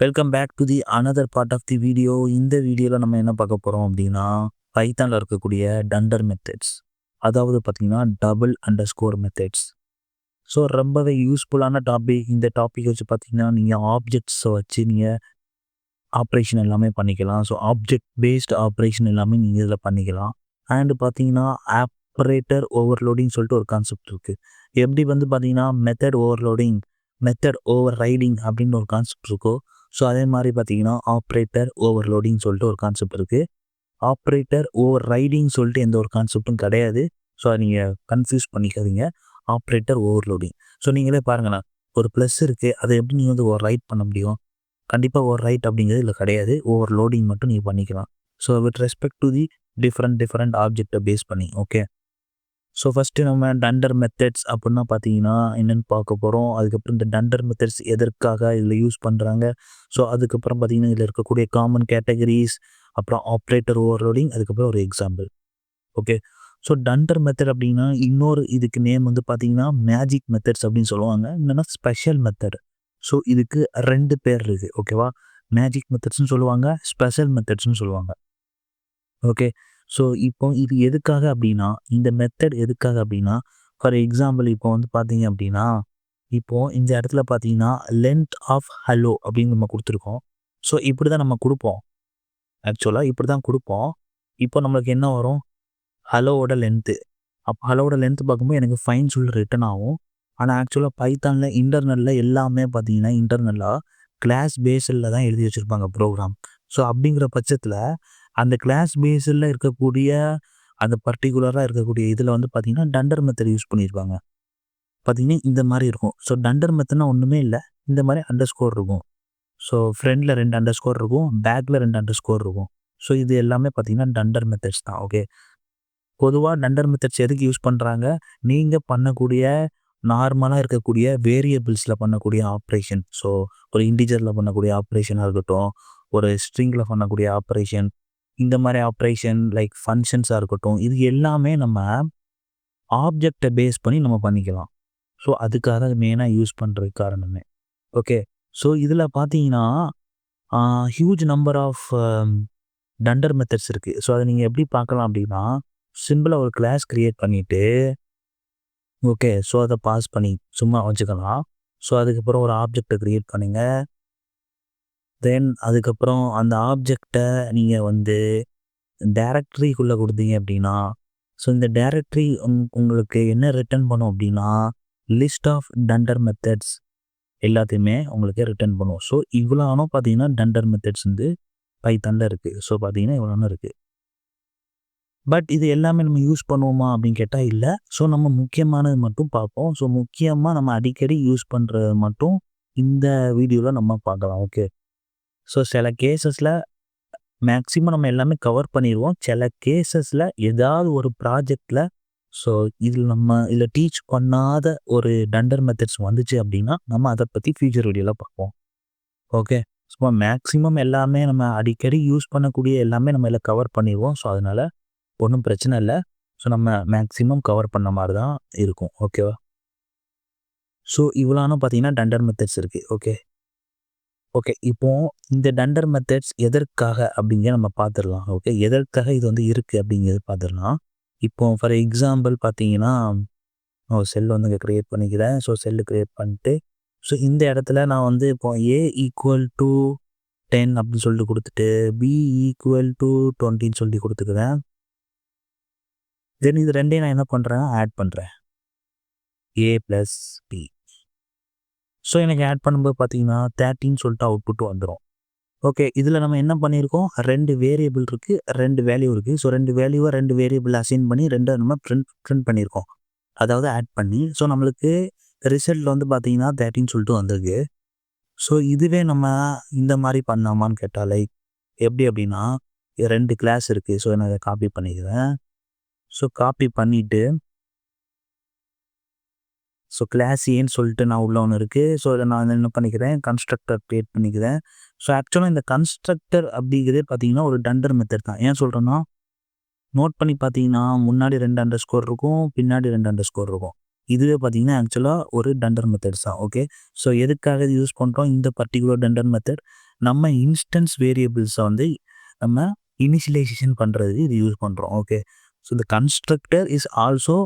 Welcome back to the another part of the video இந்த வீடியோவில் நம்ம என்ன பார்க்க போகிறோம் அப்படின்னா பைத்தானில் இருக்கக்கூடிய டண்டர் மெத்தட்ஸ் அதாவது பார்த்தீங்கன்னா double under score methods so ரொம்பவே யூஸ்ஃபுல்லான டாபிக் இந்த டாபிக் வச்சு பார்த்தீங்கன்னா நீங்கள் ஆப்ஜெக்ட்ஸை வச்சு நீங்கள் ஆப்ரேஷன் எல்லாமே பண்ணிக்கலாம். ஸோ ஆப்ஜெக்ட் பேஸ்ட் ஆப்ரேஷன் எல்லாமே நீங்கள் இதில் பண்ணிக்கலாம். அண்டு பார்த்தீங்கன்னா ஆப்ரேட்டர் ஓவர்லோடிங் சொல்லிட்டு ஒரு கான்செப்ட் இருக்குது எப்படி வந்து பார்த்திங்கன்னா method overloading method overriding அப்படின்னு ஒரு கான்செப்ட் இருக்கோ ஸோ அதே மாதிரி பார்த்தீங்கன்னா ஆப்ரேட்டர் ஓவர்லோடிங் சொல்லிட்டு ஒரு கான்செப்ட் இருக்குது ஆப்ரேட்டர் ஓவர் ரைடிங் சொல்லிட்டு எந்த ஒரு கான்செப்ட்டும் கிடையாது. ஸோ அதை நீங்கள் கன்ஃபியூஸ் பண்ணிக்காதீங்க. ஆப்ரேட்டர் ஓவர்லோடிங் ஸோ நீங்களே பாருங்களேன். ஒரு ப்ளஸ் இருக்குது அதை எப்படி நீங்கள் வந்து ஓவர் ரைட் பண்ண முடியும்? கண்டிப்பாக ஓவர் ரைட் அப்படிங்கிறது இல்லை கிடையாது. ஓவர் லோடிங் மட்டும் நீங்கள் பண்ணிக்கலாம். So with respect to the different different ஆப்ஜெக்டை பேஸ் பண்ணி ஓகே ஸோ ஃபஸ்ட்டு நம்ம டண்டர் மெத்தட்ஸ் அப்படின்னா பார்த்தீங்கன்னா என்னென்னு பார்க்க போகிறோம் அதுக்கப்புறம் இந்த டண்டர் மெத்தட்ஸ் எதற்காக இதில் யூஸ் பண்ணுறாங்க ஸோ அதுக்கப்புறம் பார்த்தீங்கன்னா இதில் இருக்கக்கூடிய காமன் கேட்டகரிஸ் அப்புறம் ஆப்ரேட்டர் ஓவர்லோடிங் அதுக்கப்புறம் ஒரு example okay so dunder method அப்படின்னா இன்னொரு இதுக்கு நேம் வந்து பார்த்தீங்கன்னா மேஜிக் மெத்தட்ஸ் அப்படின்னு சொல்லுவாங்க. என்னென்னா ஸ்பெஷல் மெத்தட் ஸோ இதுக்கு ரெண்டு பேர் இருக்குது ஓகேவா மேஜிக் மெத்தட்ஸ்னு சொல்லுவாங்க ஸ்பெஷல் மெத்தட்ஸ்னு சொல்லுவாங்க. ஓகே ஸோ இப்போ இது எதுக்காக அப்படின்னா இந்த மெத்தட் எதுக்காக அப்படின்னா ஃபார் எக்ஸாம்பிள் இப்போ வந்து பார்த்தீங்க அப்படின்னா இப்போது இந்த இடத்துல பார்த்தீங்கன்னா லென்த் ஆஃப் ஹலோ அப்படின்னு நம்ம கொடுத்துருக்கோம். ஸோ இப்படி தான் நம்ம கொடுப்போம். ஆக்சுவலாக இப்படி தான் கொடுப்போம். இப்போ நம்மளுக்கு என்ன வரும்? ஹலோவோட லென்த்து அப்போ ஹலோவோட லென்த்து பார்க்கும்போது எனக்கு ஃபைன் சொல்லி ரிட்டன் ஆகும். ஆனால் ஆக்சுவலாக பைத்தானில் இன்டர்னலில் எல்லாமே பார்த்தீங்கன்னா இன்டர்னலாக கிளாஸ் பேஸில் தான் எழுதி வச்சுருப்பாங்க ப்ரோக்ராம் ஸோ அப்படிங்கிற பட்சத்தில் அந்த கிளாஸ் பேஸில் இருக்கக்கூடிய அந்த பர்டிகுலராக இருக்கக்கூடிய இதில் வந்து பார்த்திங்கன்னா டண்டர் மெத்தட் யூஸ் பண்ணியிருப்பாங்க பார்த்திங்கன்னா இந்த மாதிரி இருக்கும். ஸோ டண்டர் மெத்தட்னா ஒன்றுமே இல்லை. இந்த மாதிரி அண்டர் ஸ்கோர் இருக்கும் ஸோ ஃப்ரண்டில் ரெண்டு அண்டர் ஸ்கோர் இருக்கும் பேக்கில் ரெண்டு அண்டர் ஸ்கோர் இருக்கும். ஸோ இது எல்லாமே பார்த்திங்கன்னா டண்டர் மெத்தட்ஸ் தான். ஓகே பொதுவாக டண்டர் மெத்தட்ஸ் எதுக்கு யூஸ் பண்ணுறாங்க நீங்கள் பண்ணக்கூடிய நார்மலாக இருக்கக்கூடிய வேரியபிள்ஸில் பண்ணக்கூடிய ஆப்ரேஷன் ஸோ ஒரு இண்டிஜரில் பண்ணக்கூடிய ஆப்ரேஷனாக இருக்கட்டும் ஒரு ஸ்ட்ரிங்கில் பண்ணக்கூடிய ஆப்ரேஷன் இந்த மாதிரி ஆப்ரேஷன் லைக் ஃபங்க்ஷன்ஸாக இருக்கட்டும் இது எல்லாமே நம்ம ஆப்ஜெக்டை பேஸ் பண்ணி நம்ம பண்ணிக்கலாம். ஸோ அதுக்காக மெயினாக யூஸ் பண்ணுற காரணமே. ஓகே ஸோ இதில் பார்த்தீங்கன்னா huge number of dunder methods இருக்குது ஸோ அதை நீங்கள் எப்படி பார்க்கலாம் அப்படின்னா சிம்பிளாக ஒரு கிளாஸ் க்ரியேட் பண்ணிவிட்டு ஓகே ஸோ அதை பாஸ் பண்ணி சும்மா வச்சுக்கலாம். ஸோ அதுக்கப்புறம் ஒரு ஆப்ஜெக்டை க்ரியேட் பண்ணுங்கள் தென் அதுக்கப்புறம் அந்த ஆப்ஜெக்டை நீங்கள் வந்து டேரக்டரிக்குள்ளே கொடுத்தீங்க அப்படின்னா ஸோ இந்த டேரக்டரி உங்களுக்கு என்ன ரிட்டர்ன் பண்ணும் அப்படின்னா லிஸ்ட் ஆஃப் டண்டர் மெத்தட்ஸ் எல்லாத்தையுமே உங்களுக்கு ரிட்டர்ன் பண்ணும். ஸோ இவ்வளோ பார்த்தீங்கன்னா டண்டர் மெத்தட்ஸ் வந்து பைத்தனில் இருக்குது ஸோ பார்த்தீங்கன்னா இவ்வளோ இருக்குது பட் இது எல்லாமே நம்ம யூஸ் பண்ணுவோமா அப்படின்னு கேட்டால் இல்லை. ஸோ நம்ம முக்கியமானது மட்டும் பார்ப்போம். ஸோ முக்கியமாக நம்ம அடிக்கடி யூஸ் பண்ணுறது மட்டும் இந்த வீடியோவில் நம்ம பார்க்கலாம். ஓகே ஸோ சில கேசஸில் மேக்ஸிமம் நம்ம எல்லாமே கவர் பண்ணிடுவோம் சில கேசஸில் ஏதாவது ஒரு ப்ராஜெக்டில் ஸோ இதில் நம்ம இதில் டீச் பண்ணாத ஒரு டண்டர் மெத்தட்ஸ் வந்துச்சு அப்படின்னா நம்ம அதை பற்றி ஃபியூச்சர் வீடியோவில் பார்ப்போம். ஓகே ஸோ மேக்ஸிமம் எல்லாமே நம்ம அடிக்கடி யூஸ் பண்ணக்கூடிய எல்லாமே நம்ம இதில் கவர் பண்ணிடுவோம் ஸோ அதனால் ஒன்றும் பிரச்சனை இல்லை. ஸோ நம்ம மேக்ஸிமம் கவர் பண்ண மாதிரி தான் இருக்கும். ஓகேவா ஸோ இவ்வளோனா பார்த்தீங்கன்னா டண்டர் மெத்தட்ஸ் இருக்குது ஓகே ஓகே இப்போ இந்த டண்டர் மெத்தட்ஸ் எதற்காக அப்படிங்கிற நம்ம பார்த்துடலாம். ஓகே எதற்காக இது வந்து இருக்குது அப்படிங்கிறது பார்த்துடலாம். இப்போ ஃபார் எக்ஸாம்பிள் பார்த்தீங்கன்னா செல் வந்து இங்கே க்ரியேட் பண்ணிக்கிறேன். ஸோ செல்லு க்ரியேட் பண்ணிட்டு ஸோ இந்த இடத்துல நான் வந்து இப்போ ஏ ஈக்குவல் டு டென் அப்படின்னு சொல்லிட்டு கொடுத்துட்டு பி ஈக்குவல் டு டுவெண்ட்டின்னு சொல்லி கொடுத்துக்கிறேன் தென் இது ரெண்டையும் நான் என்ன பண்ணுறேன் ஆட் பண்ணுறேன் ஏ ப்ளஸ் பி ஸோ எனக்கு ஆட் பண்ணும்போது பார்த்தீங்கன்னா தேர்ட்டின்னு சொல்லிட்டு அவுட்புட் வந்துடும் ஓகே இதில் நம்ம என்ன பண்ணியிருக்கோம்? ரெண்டு வேரியபிள் இருக்குது ரெண்டு வேல்யூ இருக்குது ஸோ ரெண்டு வேல்யூவை ரெண்டு வேரியபிள் அசைன் பண்ணி ரெண்டு நம்ம ப்ரிண்ட் ப்ரிண்ட் பண்ணியிருக்கோம். அதாவது ஆட் பண்ணி ஸோ நம்மளுக்கு ரிசல்ட்டில் வந்து பார்த்தீங்கன்னா தேர்ட்டின்னு சொல்லிட்டு வந்திருக்கு. ஸோ இதுவே நம்ம இந்த மாதிரி பண்ணாமான்னு கேட்டால் லைக் எப்படி அப்படின்னா ரெண்டு கிளாஸ் இருக்குது ஸோ நான் அதை காப்பி பண்ணிக்கிறேன். ஸோ காப்பி பண்ணிவிட்டு ஸோ கிளாஸ் ஏன்னு சொல்லிட்டு நான் உள்ள ஒன்று இருக்குது ஸோ இதை நான் என்ன பண்ணிக்கிறேன்? கன்ஸ்ட்ரக்டர் க்ரியேட் பண்ணிக்கிறேன். ஸோ ஆக்சுவலாக இந்த கன்ஸ்ட்ரக்டர் அப்படிங்கிறதே பார்த்தீங்கன்னா ஒரு டண்டர் மெத்தட் தான். ஏன் சொல்கிறேன்னா நோட் பண்ணி பார்த்தீங்கன்னா முன்னாடி ரெண்டு அண்டர் ஸ்கோர் இருக்கும் பின்னாடி ரெண்டு அண்டர் ஸ்கோர் இருக்கும். இதுவே பார்த்தீங்கன்னா ஆக்சுவலாக ஒரு டண்டர் மெத்தட்ஸ் தான் ஓகே ஸோ எதுக்காக இது யூஸ் பண்ணுறோம் இந்த பர்டிகுலர் டண்டர் மெத்தட் நம்ம இன்ஸ்டன்ஸ் வேரியபிள்ஸை வந்து நம்ம இனிஷியலைசேஷன் பண்ணுறதுக்கு இது யூஸ் பண்ணுறோம் ஓகே ஸோ இந்த constructor is also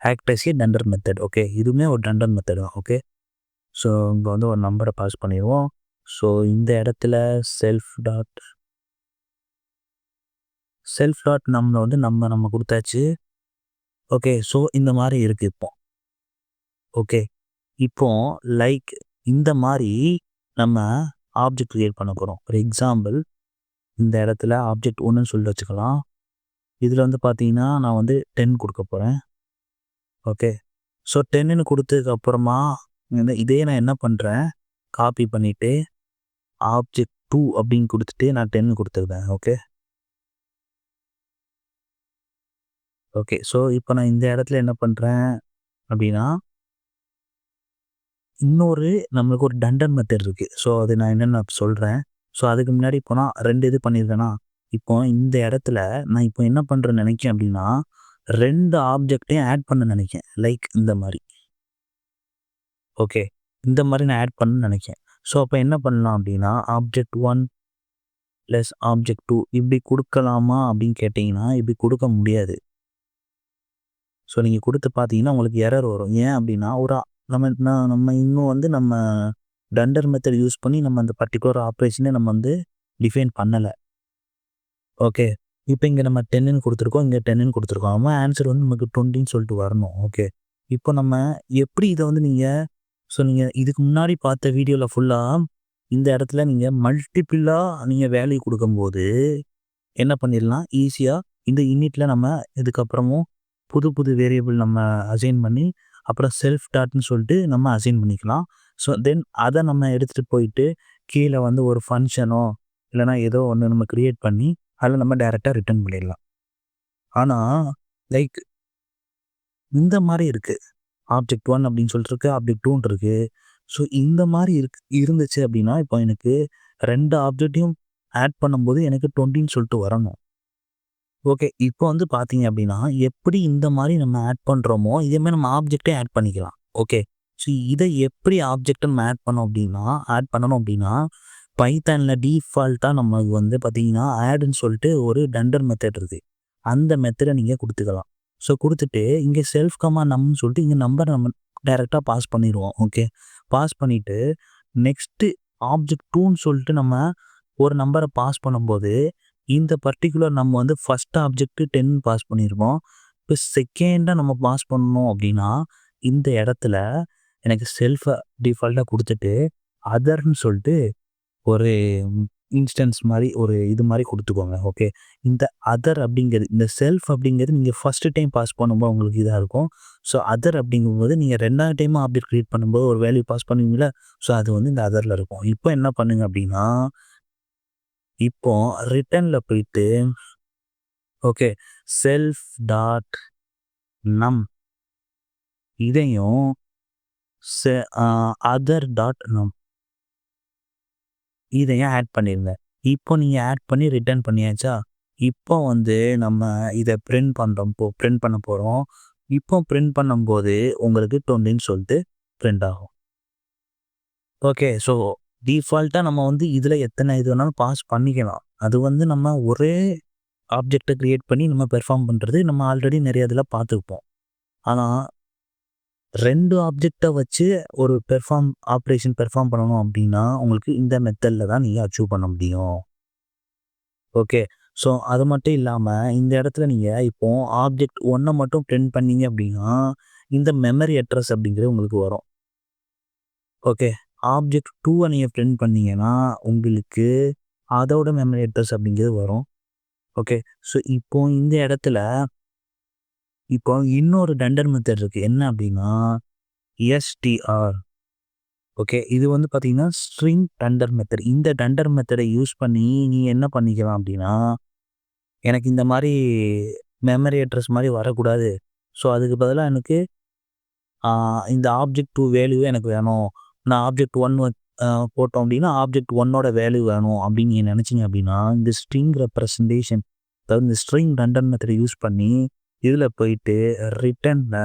act as a dunder method okay இதுவுமே ஒரு டண்டர் மெத்தட் தான் ஓகே ஸோ இங்கே வந்து ஒரு நம்பரை பாஸ் பண்ணிடுவோம். ஸோ இந்த இடத்துல செல்ஃப் டாட் செல்ஃப் டாட் நம்ம வந்து நம்ம நம்ம கொடுத்தாச்சு. ஓகே ஸோ இந்த மாதிரி இருக்குது இப்போ. ஓகே இப்போ லைக் இந்த மாதிரி நம்ம ஆப்ஜெக்ட் க்ரியேட் பண்ண போகிறோம் ஃபார் எக்ஸாம்பிள் இந்த இடத்துல ஆப்ஜெக்ட் ஒன்றுன்னு சொல்லி வச்சுக்கலாம். இதில் வந்து பார்த்தீங்கன்னா நான் வந்து டென் கொடுக்க போகிறேன் ஓகே ஸோ டென்னு கொடுத்ததுக்கு அப்புறமா இந்த இதே நான் என்ன பண்ணுறேன் காப்பி பண்ணிவிட்டு ஆப்ஜெக்ட் டூ அப்படின்னு கொடுத்துட்டு நான் டென்னு கொடுத்துருந்தேன் ஓகே ஓகே ஸோ இப்போ நான் இந்த இடத்துல என்ன பண்ணுறேன் அப்படின்னா இன்னொரு நம்மளுக்கு ஒரு டண்டன் மெத்தட் இருக்குது ஸோ அது நான் என்னென்ன சொல்கிறேன் ஸோ அதுக்கு முன்னாடி இப்போ நான் ரெண்டு இது பண்ணியிருக்கேன்னா இப்போ இந்த இடத்துல நான் இப்போ என்ன பண்ணுறேன்னு நினைக்கிறேன் அப்படின்னா ரெண்டு ஆப்ஜெக்டையும் ஆட் பண்ண நினைக்கேன் லைக் இந்த மாதிரி. ஓகே இந்த மாதிரி நான் ஆட் பண்ண நினைக்கேன் ஸோ அப்போ என்ன பண்ணலாம் அப்படின்னா object one plus object two இப்படி கொடுக்கலாமா அப்படின்னு கேட்டிங்கன்னா இப்படி கொடுக்க முடியாது. ஸோ நீங்கள் கொடுத்து பார்த்தீங்கன்னா உங்களுக்கு எரர் வரும். ஏன் அப்படின்னா ஒரு நம்ம நான் நம்ம இன்னும் வந்து நம்ம டண்டர் மெத்தட் யூஸ் பண்ணி நம்ம அந்த பர்டிகுலர் ஆப்ரேஷனே நம்ம வந்து டிஃபைன் பண்ணலை. ஓகே இப்போ இங்கே நம்ம டென்னு கொடுத்துருக்கோம் இங்கே டென்னு கொடுத்துருக்கோம். அவன் ஆன்சர் வந்து நமக்கு டுவெண்ட்டின்னு சொல்லிட்டு வரணும். ஓகே இப்போ நம்ம எப்படி இதை வந்து நீங்கள் ஸோ நீங்கள் இதுக்கு முன்னாடி பார்த்த வீடியோவில் ஃபுல்லாக இந்த இடத்துல நீங்கள் மல்டிபிளாக நீங்கள் வேல்யூ கொடுக்கும்போது என்ன பண்ணிடலாம்? ஈஸியாக இந்த யூனிட்டில் நம்ம இதுக்கப்புறமும் புது புது வேரியபிள் நம்ம அசைன் பண்ணி அப்புறம் செல்ஃப் டாட்னு சொல்லிட்டு நம்ம அசைன் பண்ணிக்கலாம். ஸோ தென் அதை நம்ம எடுத்துகிட்டு போயிட்டு கீழே வந்து ஒரு ஃபங்க்ஷனோ இல்லைனா ஏதோ ஒன்று நம்ம க்ரியேட் பண்ணி அதில் நம்ம டைரெக்டாக ரிட்டர்ன் பண்ணிடலாம். ஆனால் லைக் இந்த மாதிரி இருக்குது ஆப்ஜெக்ட் ஒன் அப்படின்னு சொல்லிட்டு இருக்கு ஆப்ஜெக்ட் டூன் இருக்கு. ஸோ இந்த மாதிரி இருக்கு இருந்துச்சு அப்படின்னா இப்போ எனக்கு ரெண்டு ஆப்ஜெக்டையும் ஆட் பண்ணும்போது எனக்கு டுவெண்ட்டின்னு சொல்லிட்டு வரணும். ஓகே இப்போ வந்து பார்த்தீங்க அப்படின்னா எப்படி இந்த மாதிரி நம்ம ஆட் பண்ணுறோமோ இதேமாதிரி நம்ம ஆப்ஜெக்டே ஆட் பண்ணிக்கலாம். ஓகே ஸோ இதை எப்படி ஆப்ஜெக்டை நம்ம ஆட் பண்ணோம் அப்படின்னா ஆட் பண்ணணும் அப்படின்னா பைத்தானில் டீஃபால்ட்டாக நமக்கு வந்து பார்த்தீங்கன்னா ஆடுன்னு சொல்லிட்டு ஒரு டண்டர் மெத்தட் இருக்குது அந்த மெத்தடை நீங்கள் கொடுத்துக்கலாம். ஸோ கொடுத்துட்டு இங்கே செல்ஃப் கமா நம்னு சொல்லிட்டு இங்கே நம்பர் நம்ம டைரெக்டாக பாஸ் பண்ணிடுவோம் ஓகே பாஸ் பண்ணிவிட்டு நெக்ஸ்ட்டு ஆப்ஜெக்ட் டூன்னு சொல்லிட்டு நம்ம ஒரு நம்பரை பாஸ் பண்ணும்போது இந்த பர்டிகுலர் நம்ம வந்து ஃபஸ்ட் ஆப்ஜெக்ட்டு டென் பாஸ் பண்ணியிருக்கோம் இப்போ செகண்டாக நம்ம பாஸ் பண்ணணும் அப்படின்னா இந்த இடத்துல எனக்கு செல்ஃபை டிஃபால்ட்டாக கொடுத்துட்டு அதர்ன்னு சொல்லிட்டு ஒரு இன்ஸ்டன்ஸ் மாதிரி ஒரு இது மாதிரி கொடுத்துக்கோங்க ஓகே இந்த அதர் அப்படிங்கிறது இந்த செல்ஃப் அப்படிங்கிறது நீங்கள் ஃபஸ்ட்டு டைம் பாஸ் பண்ணும்போது உங்களுக்கு இதாக இருக்கும். ஸோ அதர் அப்படிங்கும்போது நீங்கள் ரெண்டாவது டைமும் ஆப்ஜெக்ட் க்ரியேட் பண்ணும்போது ஒரு வேல்யூ பாஸ் பண்ணுவீங்களா ஸோ அது வந்து இந்த அதரில் இருக்கும். இப்போ என்ன பண்ணுங்க அப்படின்னா இப்போ ரிட்டர்னில் போயிட்டு ஓகே செல்ஃப் டாட் நம் இதையும் அதர் டாட் நம் இதையும் ஆட் பண்ணியிருந்தேன் இப்போ நீங்கள் ஆட் பண்ணி ரிட்டர்ன் பண்ணியாச்சா? இப்போ வந்து நம்ம இதை பிரிண்ட் பண்ணுறோம் போ பிரிண்ட் பண்ண போகிறோம் இப்போ பிரிண்ட் பண்ணும்போது உங்களுக்கு டொண்ட்டின்னு சொல்லிட்டு பிரிண்ட் ஆகும். ஓகே ஸோ டிஃபால்ட்டாக நம்ம வந்து இதில் எத்தனை இது வேணாலும் பாஸ் பண்ணிக்கலாம். அது வந்து நம்ம ஒரே ஆப்ஜெக்டை க்ரியேட் பண்ணி நம்ம பெர்ஃபார்ம் பண்ணுறது நம்ம ஆல்ரெடி நிறைய இதில் பார்த்துருப்போம். ஆனால் ரெண்டு ஆப்ஜெக்டை வச்சு ஒரு பெர்ஃபார்ம் ஆப்ரேஷன் பெர்ஃபார்ம் பண்ணணும் அப்படின்னா உங்களுக்கு இந்த மெத்தடில் தான் நீங்கள் அச்சீவ் பண்ண முடியும். ஓகே ஸோ அது மட்டும் இல்லாமல் இந்த இடத்துல நீங்கள் இப்போது ஆப்ஜெக்ட் ஒன்றை மட்டும் பிரிண்ட் பண்ணீங்க அப்படின்னா இந்த மெமரி அட்ரஸ் அப்படிங்கிறது உங்களுக்கு வரும். ஓகே ஆப்ஜெக்ட் டூவை நீங்கள் பிரிண்ட் பண்ணீங்கன்னா உங்களுக்கு அதோட மெமரி அட்ரஸ் அப்படிங்கிறது வரும். ஓகே ஸோ இப்போ இந்த இடத்துல இப்போ இன்னொரு டண்டர் மெத்தட் இருக்குது என்ன அப்படின்னா எஸ்டிஆர் ஓகே இது வந்து பார்த்தீங்கன்னா ஸ்ட்ரிங் டண்டர் மெத்தட் இந்த டண்டர் மெத்தடை யூஸ் பண்ணி நீங்கள் என்ன பண்ணிக்கலாம் அப்படின்னா எனக்கு இந்த மாதிரி மெமரி அட்ரஸ் மாதிரி வரக்கூடாது. ஸோ அதுக்கு பதிலாக எனக்கு இந்த ஆப்ஜெக்ட் டூ வேல்யூ எனக்கு வேணும். நான் ஆப்ஜெக்ட் ஒன் போட்டோம் அப்படின்னா ஆப்ஜெக்ட் ஒன்னோட வேல்யூ வேணும் அப்படின்னு நீங்கள் நினச்சிங்க அப்படின்னா இந்த ஸ்ட்ரிங் ரெப்ரசன்டேஷன் அதாவது இந்த ஸ்ட்ரிங் டண்டர் மெத்தடை யூஸ் பண்ணி இதில் போயிட்டு ரிட்டனில்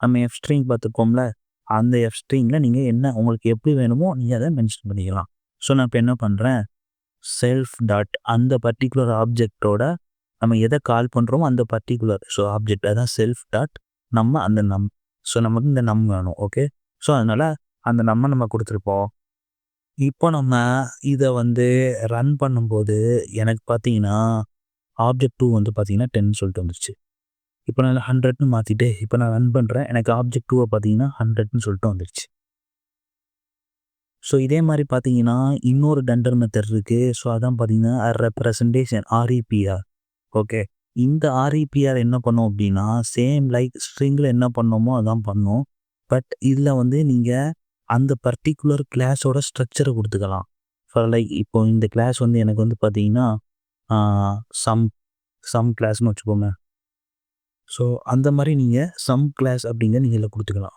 நம்ம எஃப் ஸ்ட்ரிங் பார்த்துக்கோம்ல அந்த எஃப் ஸ்ட்ரிங்கில் நீங்கள் என்ன உங்களுக்கு எப்படி வேணுமோ நீங்கள் அதை மென்ஷன் பண்ணிக்கலாம். ஸோ நான் இப்போ என்ன பண்ணுறேன் செல்ஃப் டாட் அந்த பர்டிகுலர் ஆப்ஜெக்டோட நம்ம எதை கால் பண்ணுறோமோ அந்த பர்டிகுலர் ஸோ ஆப்ஜெக்ட் அதான் செல்ஃப் டாட் நம்ம அந்த நம் ஸோ நமக்கு இந்த நம் வேணும் ஓகே ஸோ அதனால் அந்த நம்ம நம்ம கொடுத்துருப்போம். இப்போ நம்ம இதை வந்து ரன் பண்ணும்போது எனக்கு பார்த்தீங்கன்னா ஆப்ஜெக்ட் டூ வந்து பார்த்தீங்கன்னா டென் சொல்லிட்டு வந்துருச்சு. இப்போ நான் ஹண்ட்ரட்னு மாற்றிட்டு இப்போ நான் ரன் பண்ணுறேன் எனக்கு ஆப்ஜெக்ட் டூவை பார்த்தீங்கன்னா ஹண்ட்ரட்னு சொல்லிட்டு வந்துடுச்சு ஸோ இதே மாதிரி பார்த்தீங்கன்னா இன்னொரு டண்டர் மெத்தட் இருக்குது ஸோ அதான் பார்த்தீங்கன்னா ரெப்ரசன்டேஷன் ஆர்இபிஆர் ஓகே இந்த ஆர்இபிஆர் என்ன பண்ணோம் அப்படின்னா சேம் லைக் ஸ்ட்ரிங்கில் என்ன பண்ணோமோ அதான் பண்ணோம். பட் இதில் வந்து நீங்கள் அந்த பர்டிகுலர் கிளாஸோட ஸ்ட்ரக்சரை கொடுத்துக்கலாம். ஃபார் லைக் இப்போ இந்த கிளாஸ் வந்து எனக்கு வந்து பார்த்தீங்கன்னா சம் சம் கிளாஸ்னு வச்சுக்கோங்க ஸோ அந்த மாதிரி நீங்கள் சம் கிளாஸ் அப்படிங்க நீங்கள் இதில் கொடுத்துக்கலாம்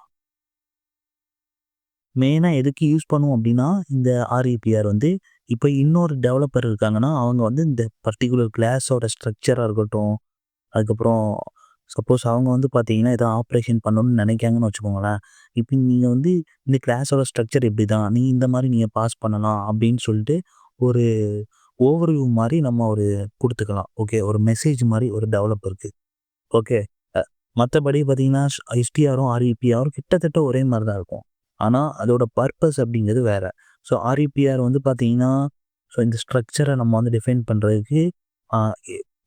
மெயினாக எதுக்கு யூஸ் பண்ணுவோம் அப்படின்னா இந்த ஆர்இபிஆர் வந்து இப்போ இன்னொரு டெவலப்பர் இருக்காங்கன்னா அவங்க வந்து இந்த பர்டிகுலர் கிளாஸோட ஸ்ட்ரக்சராக இருக்கட்டும் அதுக்கப்புறம் சப்போஸ் அவங்க வந்து பார்த்தீங்கன்னா ஏதோ ஆப்ரேஷன் பண்ணணும்னு நினைக்காங்கன்னு வச்சுக்கோங்களேன் இப்போ நீங்கள் வந்து இந்த கிளாஸோட ஸ்ட்ரக்சர் இப்படி தான் நீ இந்த மாதிரி நீங்கள் பாஸ் பண்ணலாம் அப்படின்னு சொல்லிட்டு ஒரு ஓவர்வியூ மாதிரி நம்ம ஒரு கொடுத்துக்கலாம். ஓகே ஒரு மெசேஜ் மாதிரி ஒரு டெவலப்பருக்கு ஓகே. மற்றபடி பார்த்தீங்கன்னா எஸ்டிஆரும் ஆர்இபிஆரும் கிட்டத்தட்ட ஒரே மாதிரி தான் இருக்கும். ஆனால் அதோட பர்பஸ் அப்படிங்கிறது வேறு. ஸோ ஆர்இபிஆர் வந்து பார்த்தீங்கன்னா ஸோ இந்த ஸ்ட்ரக்சரை நம்ம வந்து டிஃபைன் பண்ணுறதுக்கு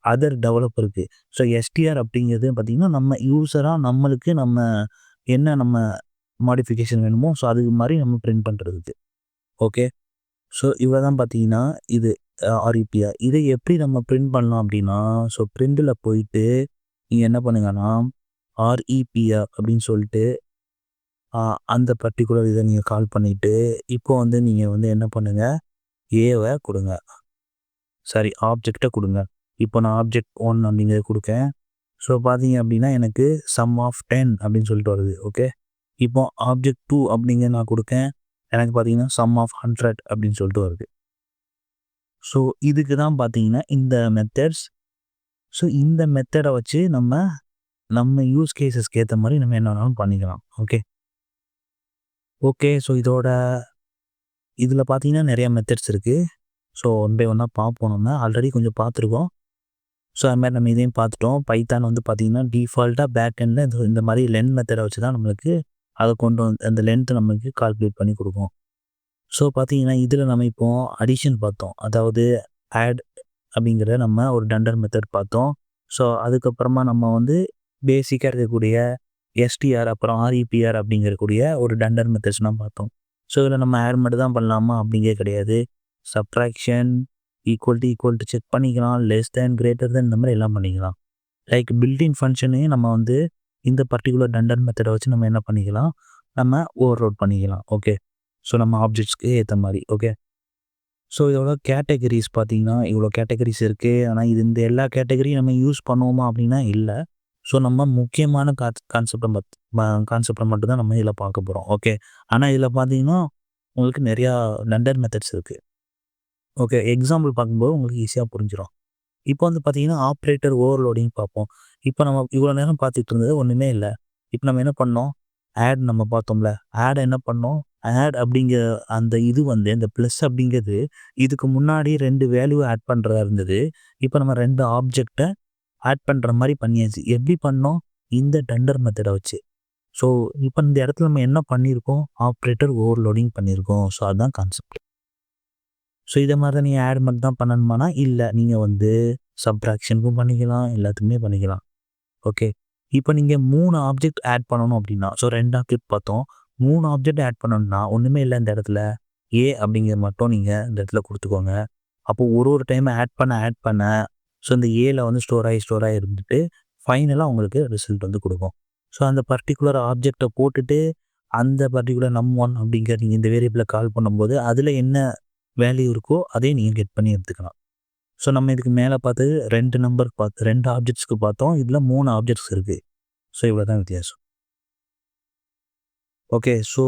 அதர் டெவலப்பருக்கு ஸோ எஸ்டிஆர் அப்படிங்கிறது பார்த்திங்கன்னா நம்ம யூஸராக நம்மளுக்கு நம்ம என்ன நம்ம மாடிஃபிகேஷன் வேணுமோ ஸோ அதுக்கு மாதிரி நம்ம பிரிண்ட் பண்ணுறதுக்கு ஓகே? ஸோ இவ்வளோ தான் பார்த்தீங்கன்னா இது ஆர்இபிஆர் இதை எப்படி நம்ம பிரிண்ட் பண்ணலாம் அப்படின்னா ஸோ பிரிண்டில் போயிட்டு நீங்கள் என்ன பண்ணுங்கன்னா ஆர்இபிஆ அப்படின்னு சொல்லிட்டு அந்த பர்டிகுலர் இதை நீங்கள் கால் பண்ணிவிட்டு இப்போ வந்து நீங்கள் வந்து என்ன பண்ணுங்கள் ஏவை கொடுங்க. சாரி ஆப்ஜெக்டை கொடுங்க. இப்போ நான் ஆப்ஜெக்ட் ஒன் அப்படிங்கிறத கொடுக்கேன். ஸோ பார்த்தீங்க அப்படின்னா எனக்கு சம் ஆஃப் டென் அப்படின்னு சொல்லிட்டு வருது ஓகே இப்போ ஆப்ஜெக்ட் டூ அப்படிங்க நான் கொடுக்கேன். எனக்கு பார்த்தீங்கன்னா சம் ஆஃப் ஹண்ட்ரட் அப்படின்னு சொல்லிட்டு வருது. ஸோ இதுக்கு தான் பார்த்தீங்கன்னா இந்த மெத்தட்ஸ் ஸோ இந்த மெத்தடை வச்சு நம்ம நம்ம யூஸ் கேசஸ்க்கு ஏற்ற மாதிரி நம்ம என்ன வேணாலும் பண்ணிக்கலாம். ஓகே ஓகே ஸோ இதோட இதில் பார்த்தீங்கன்னா நிறையா மெத்தட்ஸ் இருக்குது ஸோ ஒன் பை ஒன்னாக பார்ப்போம் நம்ம. ஆல்ரெடி கொஞ்சம் பார்த்துருக்கோம் ஸோ அது மாதிரி நம்ம இதையும் பார்த்துட்டோம் பைத்தான் வந்து பார்த்திங்கன்னா டிஃபால்ட்டாக பேக் எண்டில் இந்த மாதிரி லென்த் மெத்தடை வச்சு தான் நம்மளுக்கு அதை கொண்டு வந்து அந்த லென்த்து நம்மளுக்கு கால்குலேட் பண்ணி கொடுக்கும். ஸோ பார்த்தீங்கன்னா இதில் நம்ம இப்போ அடிஷன் பார்த்தோம். அதாவது ஆட் அப்படிங்கிற நம்ம ஒரு டண்டர் மெத்தட் பார்த்தோம். ஸோ அதுக்கப்புறமா நம்ம வந்து பேசிக்காக இருக்கக்கூடிய எஸ்டிஆர் அப்புறம் ஆர்இபிஆர் அப்படிங்கிறக்கூடிய ஒரு டண்டர் மெத்தட்ஸ்லாம் பார்த்தோம். ஸோ இதில் நம்ம ஆட் மட்டும் தான் பண்ணலாமா? அப்படிங்கே கிடையாது. Subtraction equal to equal to check பண்ணிக்கலாம். லெஸ் தேன் கிரேட்டர் தேன் இந்த மாதிரி எல்லாம் பண்ணிக்கலாம். லைக் பில்டிங் ஃபங்க்ஷனையும் நம்ம வந்து இந்த பர்டிகுலர் டண்டர் மெத்தடை வச்சு நம்ம என்ன பண்ணிக்கலாம்? நம்ம ஓவர் ரோட் பண்ணிக்கலாம். ஓகே ஸோ நம்ம ஆப்ஜெக்ட்ஸ்க்கு ஏற்ற மாதிரி. ஓகே ஸோ இதோட கேட்டகரிஸ் பார்த்தீங்கன்னா இவ்வளோ கேட்டகரிஸ் இருக்குது ஆனால் இது இந்த எல்லா கேட்டகரியும் நம்ம யூஸ் பண்ணுவோமா அப்படின்னா இல்லை. ஸோ நம்ம முக்கியமான காத் கான்செப்டை மத் கான்செப்டை மட்டும் தான் நம்ம இதில் பார்க்க போகிறோம் ஓகே ஆனால் இதில் பார்த்தீங்கன்னா உங்களுக்கு நிறையா டண்டர் மெத்தட்ஸ் இருக்குது ஓகே எக்ஸாம்பிள் பார்க்கும்போது உங்களுக்கு ஈஸியாக புரிஞ்சிடும் இப்போ வந்து பார்த்தீங்கன்னா ஆப்ரேட்டர் ஓவர்லோடிங் பார்ப்போம். இப்போ நம்ம இவ்வளோ நேரம் பார்த்துட்டு இருந்தது ஒன்றுமே இல்லை. இப்போ நம்ம என்ன பண்ணோம்? ஆட் நம்ம பார்த்தோம்ல. ஆட் என்ன பண்ணோம்? ஆட் அப்படிங்கிற அந்த இது வந்து இந்த ப்ளஸ் அப்படிங்கிறது இதுக்கு முன்னாடி ரெண்டு வேல்யூ ஆட் பண்ணுறதா இருந்தது. இப்போ நம்ம ரெண்டு ஆப்ஜெக்டை ஆட் பண்ணுற மாதிரி பண்ணியாச்சு. எப்படி பண்ணோம்? இந்த டண்டர் மெத்தடை வச்சு. ஸோ இப்போ இந்த இடத்துல நம்ம என்ன பண்ணியிருக்கோம்? ஆப்ரேட்டர் ஓவர்லோடிங் பண்ணியிருக்கோம். ஸோ அதுதான் கான்செப்ட் ஸோ இதை மாதிரி தான் நீங்கள் ஆட் மட்டும் தான் பண்ணணுமானா? இல்லை நீங்கள் வந்து சப்ராக்ஷனுக்கும் பண்ணிக்கலாம். எல்லாத்துக்குமே பண்ணிக்கலாம். ஓகே இப்போ நீங்கள் மூணு ஆப்ஜெக்ட் ஆட் பண்ணணும் அப்படின்னா ஸோ ரெண்டு ஆப்ஜெக்ட் பார்த்தோம். மூணு ஆப்ஜெக்ட் ஆட் பண்ணணும்னா ஒன்றுமே இல்லை இந்த இடத்துல. ஏ அப்படிங்கிறது மட்டும் நீங்கள் இந்த இடத்துல கொடுத்துக்கோங்க. அப்போது ஒரு ஒரு டைம் ஆட் பண்ண ஆட் பண்ண. ஸோ இந்த ஏல வந்து ஸ்டோர் ஆகி ஸ்டோர் ஆகி இருந்துட்டு ஃபைனலாக உங்களுக்கு ரிசல்ட் வந்து கொடுக்கும். ஸோ அந்த பர்டிகுலர் ஆப்ஜெக்டை போட்டுட்டு அந்த பர்டிகுலர் நம் ஒன் அப்படிங்கிற நீங்கள் இந்த வேரியபிளை கால் பண்ணும்போது அதில் என்ன வேல்யூ இருக்கோ அதே நீங்கள் கெட் பண்ணி எடுத்துக்கலாம். ஸோ நம்ம இதுக்கு மேலே பார்த்து ரெண்டு நம்பர் பார்த்து ரெண்டு ஆப்ஜெக்ட்ஸ்க்கு பார்த்தோம். இதில் மூணு ஆப்ஜெக்ட்ஸ் இருக்குது ஸோ இவ்வளோ தான் வித்தியாசம். ஓகே ஸோ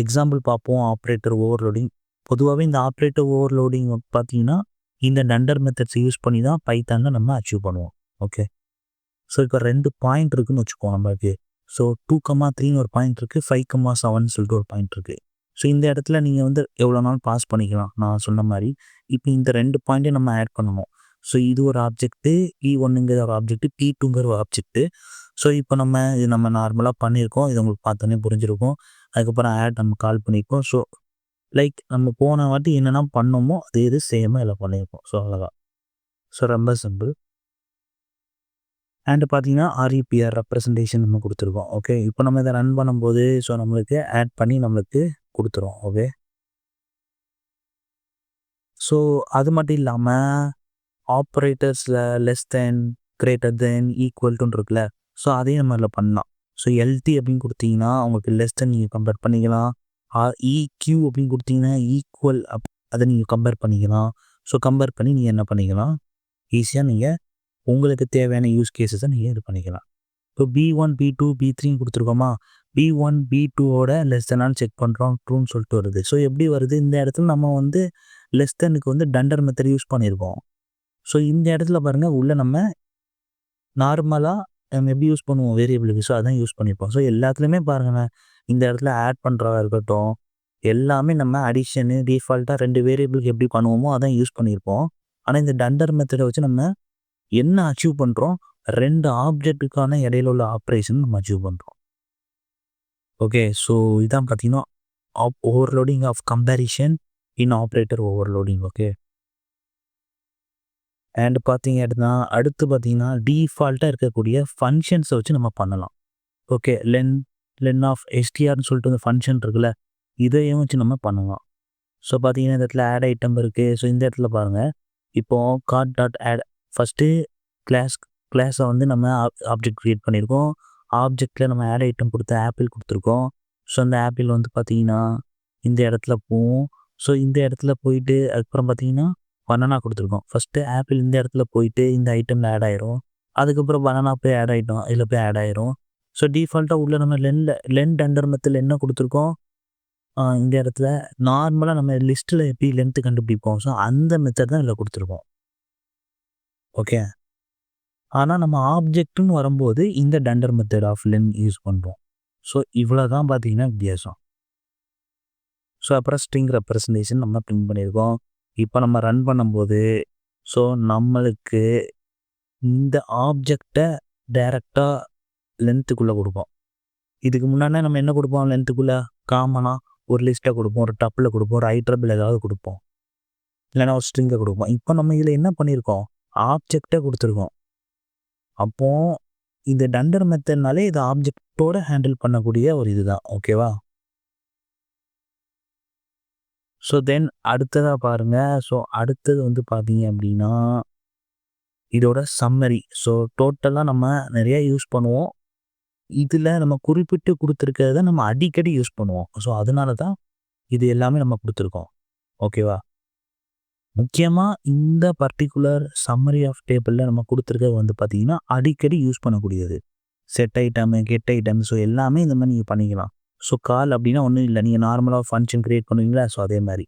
எக்ஸாம்பிள் பார்ப்போம் ஆப்ரேட்டர் ஓவர்லோடிங் பொதுவாகவே இந்த ஆப்ரேட்டர் ஓவர்லோடிங் பார்த்தீங்கன்னா இந்த நண்டர் மெத்தட்ஸ் யூஸ் பண்ணி தான் பைத்தானில் நம்ம அச்சீவ் பண்ணுவோம். ஓகே ஸோ இப்போ ரெண்டு பாயிண்ட் இருக்குன்னு வச்சுக்கோம் நம்மளுக்கு. ஸோ டூ கம்மா த்ரீன்னு ஒரு பாயிண்ட் இருக்குது ஃபைவ் கம்மா செவன் சொல்லிட்டு ஒரு பாயிண்ட் இருக்குது ஸோ இந்த இடத்துல நீங்கள் வந்து எவ்வளோ நாள் பாஸ் பண்ணிக்கலாம்? நான் சொன்ன மாதிரி இப்போ இந்த ரெண்டு பாயிண்ட்டையும் நம்ம ஆட் பண்ணணும். ஸோ இது ஒரு ஆப்ஜெக்ட்டு இ ஒன்றுங்கிற ஒரு ஆப்ஜெக்ட்டு பி டூங்கிற ஒரு ஆப்ஜெக்ட்டு ஸோ இப்போ நம்ம இது நம்ம நார்மலாக பண்ணியிருக்கோம். இது உங்களுக்கு பார்த்தோன்னே புரிஞ்சிருக்கும். அதுக்கப்புறம் ஆட் நம்ம கால் பண்ணியிருக்கோம் ஸோ லைக் நம்ம போன வாட்டி என்னென்ன பண்ணோமோ அதே இது சேமாக இதில் பண்ணியிருக்கோம். ஸோ அவ்வளோதான். ஸோ ரொம்ப சிம்பிள் அண்டு பார்த்தீங்கன்னா ஆர்இபிஆர் ரெப்ரசன்டேஷன் நம்ம கொடுத்துருக்கோம். ஓகே இப்போ நம்ம இதை ரன் பண்ணும்போது ஸோ நம்மளுக்கு ஆட் பண்ணி நம்மளுக்கு கொடுத்துரும் ஓகே ஸோ அது மட்டும் இல்லாமல் ஆப்ரேட்டர்ஸில் லெஸ் தென் கிரேட்டர் தென் ஈக்குவல்ட்டுன்னு இருக்குல்ல? ஸோ அதையும் நம்ம இதில் பண்ணலாம். ஸோ எல்டி அப்படின்னு கொடுத்தீங்கன்னா உங்களுக்கு லெஸ் தென் நீங்கள் கம்பேர் பண்ணிக்கலாம். இக்யூ அப்படின்னு கொடுத்தீங்கன்னா ஈக்குவல் அப் அதை நீங்கள் கம்பேர் பண்ணிக்கலாம். ஸோ கம்பேர் பண்ணி நீங்கள் என்ன பண்ணிக்கலாம்? ஈஸியாக நீங்கள் உங்களுக்கு தேவையான யூஸ் கேஸஸை நீங்கள் இது பண்ணிக்கலாம். இப்போ P one P two P த்ரீன்னு கொடுத்துருக்கோமா? பி ஒன் பி டூவோட லெஸ் தென்னான்னு செக் பண்ணுறோம் ட்ரூன்னு சொல்லிட்டு வருது. ஸோ எப்படி வருது? இந்த இடத்துல நம்ம வந்து லெஸ் தெனுக்கு வந்து டண்டர் மெத்தட் யூஸ் பண்ணியிருக்கோம் ஸோ இந்த இடத்துல பாருங்கள் உள்ளே நம்ம நார்மலாக நம்ம எப்படி யூஸ் பண்ணுவோம்? வேரியபிளுக்கு ஸோ அதான் யூஸ் பண்ணியிருப்போம் ஸோ எல்லாத்துலேயுமே பாருங்களேன் இந்த இடத்துல ஆட் பண்ணுறதா இருக்கட்டும் எல்லாமே நம்ம அடிஷனு டிஃபால்ட்டாக ரெண்டு வேரியபிளுக்கு எப்படி பண்ணுவோமோ அதான் யூஸ் பண்ணியிருப்போம் ஆனால் இந்த டண்டர் மெத்தடை வச்சு நம்ம என்ன அச்சீவ் பண்ணுறோம் ரெண்டு ஆப்ஜெக்ட்டுக்கான இடையில உள்ள ஆப்ரேஷன் நம்ம அச்சீவ் பண்ணுறோம் ஓகே ஸோ இதான் பார்த்தீங்கன்னா op overloading of comparison in operator overloading okay and பார்த்தீங்க அப்படின்னா அடுத்து பார்த்தீங்கன்னா டீஃபால்ட்டாக இருக்கக்கூடிய ஃபங்க்ஷன்ஸை வச்சு நம்ம பண்ணலாம். ஓகே லென் லென் ஆஃப் எஸ்டிஆர்னு சொல்லிட்டு வந்து ஃபங்க்ஷன் இருக்குல்ல இதையும் வச்சு நம்ம பண்ணலாம். ஸோ பார்த்தீங்கன்னா இந்த இடத்துல ஆட் ஐட்டம் இருக்குது ஸோ இந்த இடத்துல பாருங்கள் இப்போது cart dot add first class கிளாஸை வந்து நம்ம ஆப்ஜெக்ட் க்ரியேட் பண்ணியிருக்கோம். ஆப்ஜெக்டில் நம்ம ஆட் ஐட்டம் கொடுத்து ஆப்பிள் கொடுத்துருக்கோம். ஸோ அந்த ஆப்பிள் வந்து பார்த்திங்கன்னா இந்த இடத்துல போவோம் ஸோ இந்த இடத்துல போயிட்டு அதுக்கப்புறம் பார்த்தீங்கன்னா பனானா கொடுத்துருக்கோம். ஃபஸ்ட்டு ஆப்பிள் இந்த இடத்துல போயிட்டு இந்த ஐட்டமில் ஆட் ஆயிரும். அதுக்கப்புறம் பனானா போய் ஆட் ஆகிட்டோம் இதில் போய் ஆட் ஆயிரும். ஸோ டிஃபால்ட்டாக உள்ள நம்ம லென்ல லென்ட் அண்டர் மெத்தில் என்ன கொடுத்துருக்கோம்? இந்த இடத்துல நார்மலாக நம்ம லிஸ்ட்டில் எப்படி லென்த்து கண்டுபிடிப்போம்? ஸோ அந்த மெத்தட் தான் இதில் கொடுத்துருக்கோம். ஓகே ஆனால் நம்ம ஆப்ஜெக்ட்னு வரும்போது இந்த dunder method of len use பண்ணுறோம் ஸோ இவ்வளோ தான் பார்த்தீங்கன்னா வித்தியாசம். ஸோ அப்புறம் ஸ்ட்ரிங் ரெப்ரசன்டேஷன் நம்ம பிரிண்ட் பண்ணியிருக்கோம். இப்போ நம்ம ரன் பண்ணும்போது ஸோ நம்மளுக்கு இந்த ஆப்ஜெக்டை டைரெக்டாக லென்த்துக்குள்ளே கொடுப்போம். இதுக்கு முன்னாடி நம்ம என்ன கொடுப்போம்? லென்த்துக்குள்ளே காமனாக ஒரு லிஸ்ட்டை கொடுப்போம் ஒரு டப்பில் கொடுப்போம் ஒரு ஐட்ரபிள் ஏதாவது கொடுப்போம். இல்லைனா ஒரு ஸ்ட்ரிங்கை கொடுப்போம். இப்போ நம்ம இதில் என்ன பண்ணியிருக்கோம் ஆப்ஜெக்டை கொடுத்துருக்கோம். அப்போது இந்த டண்டர் மெத்தட்னாலே இது ஆப்ஜெக்டோட ஹேண்டில் பண்ணக்கூடிய ஒரு இதுதான். ஓகேவா ஸோ தென் அடுத்ததாக பாருங்கள் ஸோ அடுத்தது வந்து பார்த்தீங்க அப்படின்னா இதோட சம்மரி ஸோ டோட்டலாக நம்ம நிறையா யூஸ் பண்ணுவோம். இதில் நம்ம குறிப்பிட்டு கொடுத்துருக்கிறத நம்ம அடிக்கடி யூஸ் பண்ணுவோம். ஸோ அதனால தான் இது எல்லாமே நம்ம கொடுத்துருக்கோம். ஓகேவா முக்கியமாக இந்த பர்டிகுலர் சம்மரி ஆஃப் டேபிளில் நம்ம கொடுத்துருக்கிறது வந்து பார்த்திங்கன்னா அடிக்கடி யூஸ் பண்ணக்கூடியது. Set item get item so எல்லாமே இந்த மாதிரி நீங்கள் பண்ணிக்கலாம். ஸோ கால் அப்படின்னா ஒன்றும் இல்லை. நீங்கள் நார்மலாக ஃபங்க்ஷன் க்ரியேட் பண்ணுவீங்களா? ஸோ அதே மாதிரி.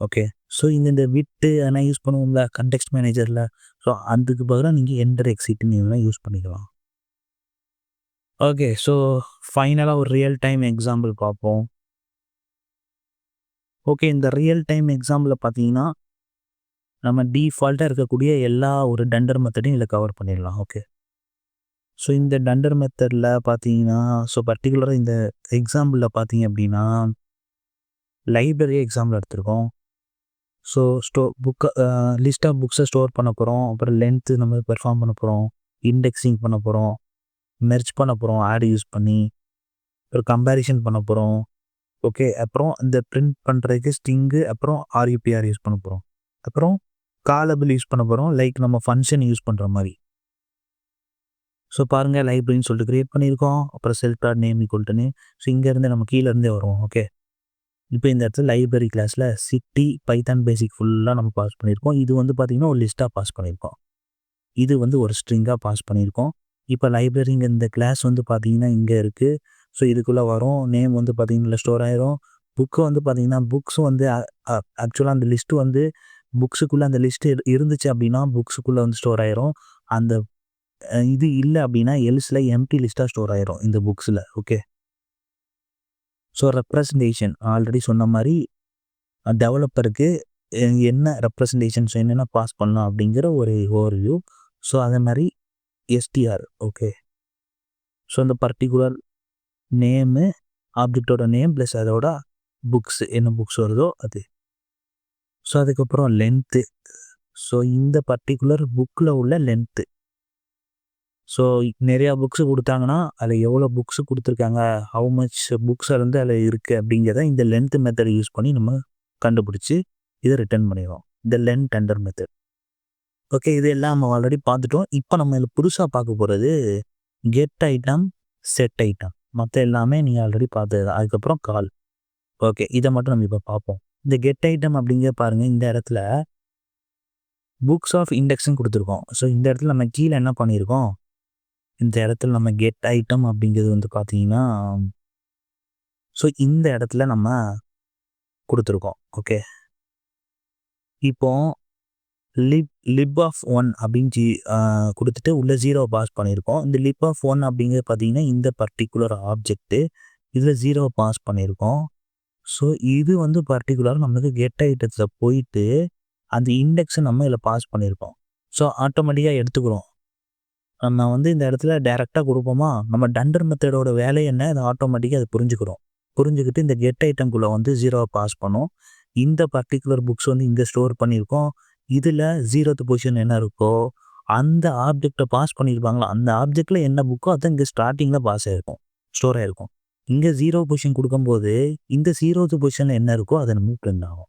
ஓகே ஸோ இந்த இந்த விட்டு அதெல்லாம் யூஸ் பண்ணுவோம்ல கண்டெக்ட் மேனேஜரில் ஸோ அதுக்கு பதிலாக நீங்கள் என்டர் எக்ஸிட்னு நீங்கள் யூஸ் பண்ணிக்கலாம். ஓகே ஸோ ஃபைனலாக ஒரு ரியல் டைம் எக்ஸாம்பிள் பார்ப்போம். ஓகே இந்த ரியல் டைம் எக்ஸாம்பிளில் பார்த்தீங்கன்னா நம்ம டீஃபால்ட்டாக இருக்கக்கூடிய எல்லா ஒரு டண்டர் மெத்தடையும் இதில் கவர் பண்ணிடலாம். ஓகே ஸோ இந்த டண்டர் மெத்தடில் பார்த்தீங்கன்னா ஸோ பர்டிகுலராக இந்த எக்ஸாம்பிளில் பார்த்தீங்க அப்படின்னா லைப்ரரி எக்ஸாம்பிள் எடுத்திருக்கோம். ஸோ ஸ்டோ புக்கை லிஸ்ட் ஆஃப் புக்ஸை ஸ்டோர் பண்ண போகிறோம் அப்புறம் லென்த்து நம்ம பெர்ஃபார்ம் பண்ண போகிறோம் இண்டெக்ஸிங் பண்ண போகிறோம் மெர்ச் பண்ண போகிறோம் ஆடு யூஸ் பண்ணி அப்புறம் கம்பேரிஷன் பண்ண போகிறோம் ஓகே அப்புறம் இந்த பிரிண்ட் பண்ணுறதுக்கு ஸ்டிங்கு அப்புறம் ஆர்யூபிஆர் யூஸ் பண்ண போகிறோம் அப்புறம் காலபிள் யூஸ் பண்ண போகிறோம் லைக் நம்ம ஃபங்க்ஷன் யூஸ் பண்ணுற மாதிரி. ஸோ பாருங்கள் லைப்ரரின்னு சொல்லிட்டு க்ரியேட் பண்ணியிருக்கோம். அப்புறம் செல்ஃப் டாட் நேம் ஈக்குவல்ட்டுன்னு ஸோ இங்கேருந்து நம்ம கீழே இருந்தே வருவோம். ஓகே இப்போ இந்த இடத்துல லைப்ரரி கிளாஸில் சிட்டி பைத்தான் பேசிக் ஃபுல்லாக நம்ம பாஸ் பண்ணியிருக்கோம். இது வந்து பார்த்திங்கன்னா ஒரு லிஸ்ட்டாக பாஸ் பண்ணியிருக்கோம். இது வந்து ஒரு ஸ்ட்ரிங்காக பாஸ் பண்ணியிருக்கோம். இப்போ லைப்ரரிங்க இந்த கிளாஸ் வந்து பார்த்தீங்கன்னா இங்கே இருக்குது ஸோ இதுக்குள்ளே வரும். நேம் வந்து பார்த்திங்கன்னா ஸ்டோர் ஆயிரும். புக்கு வந்து பார்த்திங்கன்னா புக்ஸும் வந்து ஆக்சுவலாக அந்த லிஸ்ட்டு வந்து புக்ஸுக்குள்ளே அந்த லிஸ்ட்டு இருந்துச்சு அப்படின்னா புக்ஸுக்குள்ளே வந்து ஸ்டோர் ஆயிரும். அந்த இது இல்லை அப்படின்னா எல்ஸில் எம்டி லிஸ்ட்டாக ஸ்டோர் ஆயிரும் இந்த புக்ஸில் ஓகே ஸோ ரெப்ரசன்டேஷன் ஆல்ரெடி சொன்ன மாதிரி டெவலப்பருக்கு என்ன ரெப்ரசன்டேஷன்ஸ் என்னென்ன பாஸ் பண்ணலாம் அப்படிங்கிற ஒரு ஓவர்வியூ ஸோ அதே மாதிரி எஸ்டிஆர் ஓகே ஸோ அந்த பர்டிகுலர் நேமு ஆப்ஜெக்டோட நேம் ப்ளஸ் அதோட புக்ஸ் என்ன புக்ஸ் வருதோ அது. ஸோ அதுக்கப்புறம் லென்த்து ஸோ இந்த பர்டிகுலர் புக்கில் உள்ள லென்த்து ஸோ நிறையா புக்ஸு கொடுத்தாங்கன்னா அதில் எவ்வளோ புக்ஸு கொடுத்துருக்காங்க? ஹவு மச் புக்ஸ் வந்து அதில் இருக்குது அப்படிங்கிறத இந்த லென்த் மெத்தட் யூஸ் பண்ணி நம்ம கண்டுபிடிச்சி இதை ரிட்டர்ன் பண்ணிடுவோம் இந்த லென்த் டெண்டர் மெத்தட் ஓகே இது எல்லாம் நம்ம ஆல்ரெடி பார்த்துட்டோம். இப்போ நம்ம இதில் புதுசாக பார்க்க போகிறது கெட் ஐட்டம் செட் ஐட்டம் மற்ற எல்லாமே நீங்கள் ஆல்ரெடி பார்த்தது. அதுக்கப்புறம் கால் ஓகே இதை மட்டும் நம்ம இப்போ பார்ப்போம். இந்த கெட் ஐட்டம் அப்படிங்கிற பாருங்கள் இந்த இடத்துல புக்ஸ் ஆஃப் இண்டெக்ஸ்னு கொடுத்துருக்கோம். ஸோ இந்த இடத்துல நம்ம கீழே என்ன பண்ணியிருக்கோம்? இந்த இடத்துல நம்ம கெட் ஐட்டம் அப்படிங்கிறது வந்து பார்த்தீங்கன்னா ஸோ இந்த இடத்துல நம்ம கொடுத்துருக்கோம். ஓகே இப்போ லிப் லிப் ஆஃப் ஒன் அப்படின்னு ஜி கொடுத்துட்டு உள்ளே ஜீரோ பாஸ் பண்ணியிருக்கோம். இந்த லிப் ஆஃப் ஒன் அப்படிங்கிறது பார்த்தீங்கன்னா இந்த பர்டிகுலர் ஆப்ஜெக்ட்டு இதில் ஜீரோ பாஸ் பண்ணியிருக்கோம். ஸோ இது வந்து பர்டிகுலர் நம்மளுக்கு கெட் ஐட்டத்தில் போயிட்டு அந்த இண்டெக்ஸை நம்ம இதில் பாஸ் பண்ணியிருக்கோம். ஸோ ஆட்டோமேட்டிக்காக எடுத்துக்கிறோம். நம்ம வந்து இந்த இடத்துல டைரெக்டாக கொடுப்போமா? நம்ம டண்டர் மெத்தடோட வேலை என்ன? அது ஆட்டோமேட்டிக்காக அது புரிஞ்சுக்கிறோம். புரிஞ்சுக்கிட்டு இந்த கெட் ஐட்டம்குள்ளே வந்து ஜீரோவை பாஸ் பண்ணோம். இந்த பர்டிகுலர் புக்ஸ் வந்து இங்கே ஸ்டோர் பண்ணியிருக்கோம். இதில் ஜீரோத்து பொசிஷன் என்ன இருக்கோ அந்த ஆப்ஜெக்டை பாஸ் பண்ணியிருப்பாங்களா? அந்த ஆப்ஜெக்டில் என்ன புக்கோ அதை இங்கே ஸ்டார்டிங்கில் பாஸ் ஆகிருக்கும் ஸ்டோர் ஆகிருக்கும் இங்கே ஜீரோ பொசிஷன் கொடுக்கும்போது இந்த ஜீரோத்து பொசிஷனில் என்ன இருக்கோ அதை நம்ம பிரிண்ட் ஆகும்.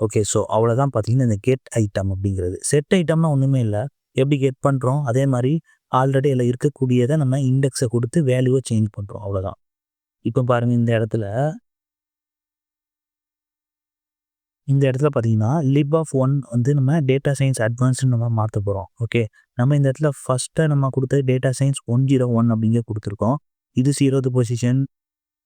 ஓகே ஸோ அவ்வளோதான் பார்த்தீங்கன்னா இந்த கெட் ஐட்டம் அப்படிங்கிறது. செட் ஐட்டம்னா ஒன்றுமே இல்லை. எப்படி கெட் பண்ணுறோம் அதே மாதிரி ஆல்ரெடி அதில் இருக்கக்கூடியதை நம்ம இண்டெக்ஸை கொடுத்து வேல்யூவை சேஞ்ச் பண்ணுறோம் அவ்வளோதான் இப்போ பாருங்கள் இந்த இடத்துல இந்த இடத்துல பார்த்தீங்கன்னா லிப் ஆஃப் ஒன் வந்து நம்ம டேட்டா சயின்ஸ் அட்வான்ஸ்னு நம்ம மாற்ற போகிறோம் ஓகே நம்ம இந்த இடத்துல ஃபஸ்ட்டாக நம்ம கொடுத்த data science one zero one அப்படிங்க கொடுத்துருக்கோம். இது ஜீரோத்து பொசிஷன்